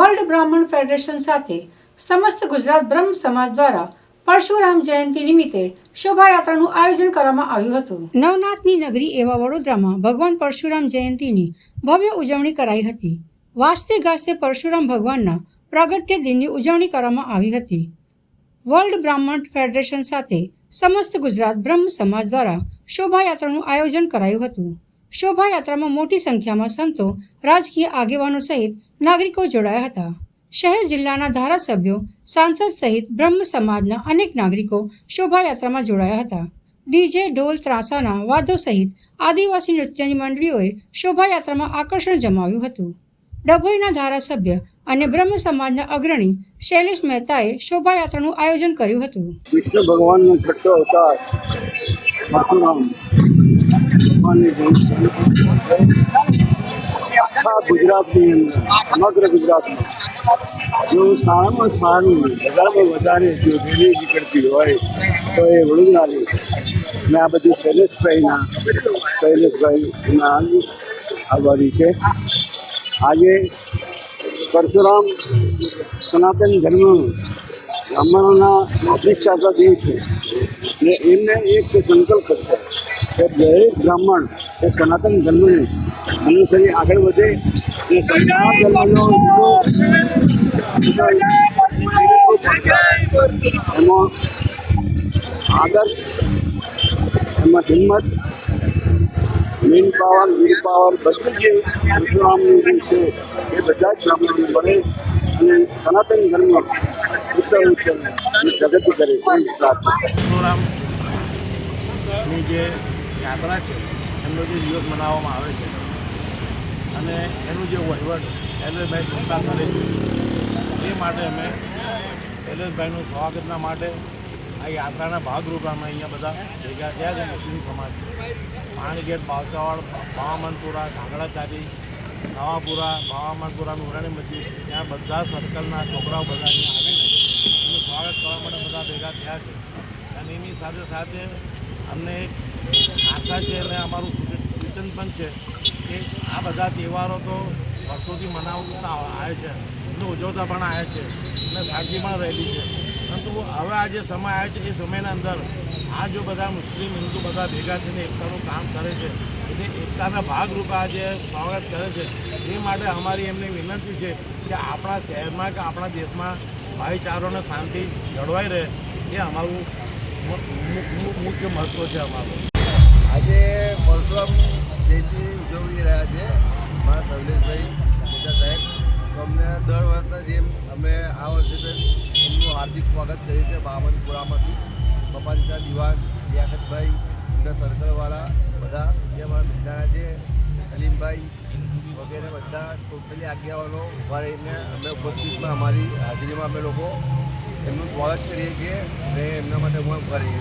World બ્રાહ્મણ federation સાથે સમસ્ત ગુજરાત બ્રહ્મ સમાજ દ્વારા પરશુરામ જયંતિ નિમિત્તે શોભાયાત્રાનું આયોજન કરવામાં આવ્યું હતું. નવનાથની નગરી એવા વડોદરામાં ભગવાન પરશુરામ જયંતિની ભવ્ય ઉજવણી કરાઈ હતી. વાસ્તે ગાસ્તે પરશુરામ ભગવાનના પ્રાગટ્ય દિનની ઉજવણી કરવામાં આવી હતી. વર્લ્ડ બ્રાહ્મણ ફેડરેશન સાથે સમસ્ત ગુજરાત બ્રહ્મ સમાજ દ્વારા શોભાયાત્રાનું આયોજન કરાયું હતું. શોભાયાત્રામાં મોટી સંખ્યામાં સંતો રાજકીય આગેવાનો સહિત નાગરિકો જોડાયા હતા. શહેર જિલ્લાના ધારાસભ્યો, સાંસદ સહિત બ્રહ્મ સમાજના અનેક નાગરિકો શોભાયાત્રામાં જોડાયા હતા. ડીજે ઢોલ ત્રાસાના વાદો સહિત આદિવાસી નૃત્યની મંડળીઓએ શોભાયાત્રામાં આકર્ષણ જમાવ્યું હતું. ડભોઈના ધારાસભ્ય અને બ્રહ્મ સમાજના અગ્રણી શૈલેષ મહેતાએ શોભાયાત્રાનું આયોજન કર્યું હતું. વિષ્ણુ ભગવાનનો છઠ્ઠો અવતાર. આખા ગુજરાતની અંદર સમગ્ર ગુજરાતમાં જો સારામાં સારું વધારેમાં વધારે જો રેલી નીકળતી હોય તો એ વડોદરાની અને આ બધું શૈલેષભાઈના શૈલેષભાઈના આવવાની છે. આજે પરશુરામ સનાતન ધર્મ બ્રાહ્મણોના પ્રતિષ્ઠાતા દેવ છે. ને એમને એક સંકલ્પ છે. કે દરેક બ્રાહ્મણ. એ સનાતન ધર્મને અનુસરી આગળ વધે અને ધર્મનો એમાં આદર્શ, એમાં હિંમત, મેન પાવર, વીર પાવર, બધું જે પરશુરામનું છે, એ બધા જ બ્રાહ્મણો બને અને સનાતન ધર્મ ઉત્તર ઉત્તર પ્રગતિ કરે એવી પ્રાર્થના જે યાત્રા છે, એમનો જે દિવસ મનાવવામાં આવે છે. અને એનું જે વહીવટ એલએસભાઈ સંસ્થા કરે છે, એ માટે અમે એલએસભાઈનું સ્વાગતના માટે આ યાત્રાના ભાગરૂપે અમે અહીંયા બધા ભેગા થયા છે, મુસ્લિમ સમાજ. પાણીગેટ, બાવચાવાડ, બાવામનપુરા કાંગડાચારી નવાપુરા, બાવામનપુરા ઉરાણી મસ્જિદ, ત્યાં બધા સર્કલના છોકરાઓ બધા અહીંયા આવીને એમનું સ્વાગત કરવા માટે બધા ભેગા થયા છે. અને એની સાથે સાથે અમને એક આશા છે અને અમારું સૂચન પણ છે કે આ બધા તહેવારો તો વર્ષોથી મનાવતા આવે છે. અને ઉજવતા પણ આવે છે. અને શાંતિ પણ રહેલી છે. પરંતુ હવે આ જે સમય આવે છે, એ સમયના અંદર આ જો બધા મુસ્લિમ, હિન્દુ બધા ભેગા થઈને એકતાનું કામ કરે છે એટલે એકતાના ભાગરૂપે આ જે સ્વાગત કરે છે, એ માટે અમારી એમને વિનંતી છે કે આપણા શહેરમાં કે આપણા દેશમાં ભાઈચારો અને શાંતિ જળવાઈ રહે. એ અમારું મુખ્ય મહત્ત્વ છે અમારું. આજે પરશુરામ જયંતિ ઉજવી રહ્યા છે. મારા શૈલેષભાઈ નેતા સાહેબ, તો અમને દર વર્ષના જેમ અમે આ વર્ષે પણ એમનું હાર્દિક સ્વાગત કરીએ છીએ બામનપુરામાંથી પપ્પાજીસા દિવાન લિયાકતભાઈ એમના સર્કલવાળા બધા જે અમારા મિત્રના છે, સલીમભાઈ વગેરે બધા ટોટલી આગેવાનો ઊભા રહીને અમે ઉપસ્થિતમાં અમારી હાજરીમાં અમે લોકો એમનું સ્વાગત કરીએ છીએ અને એમના માટે હું ઊભા રહીએ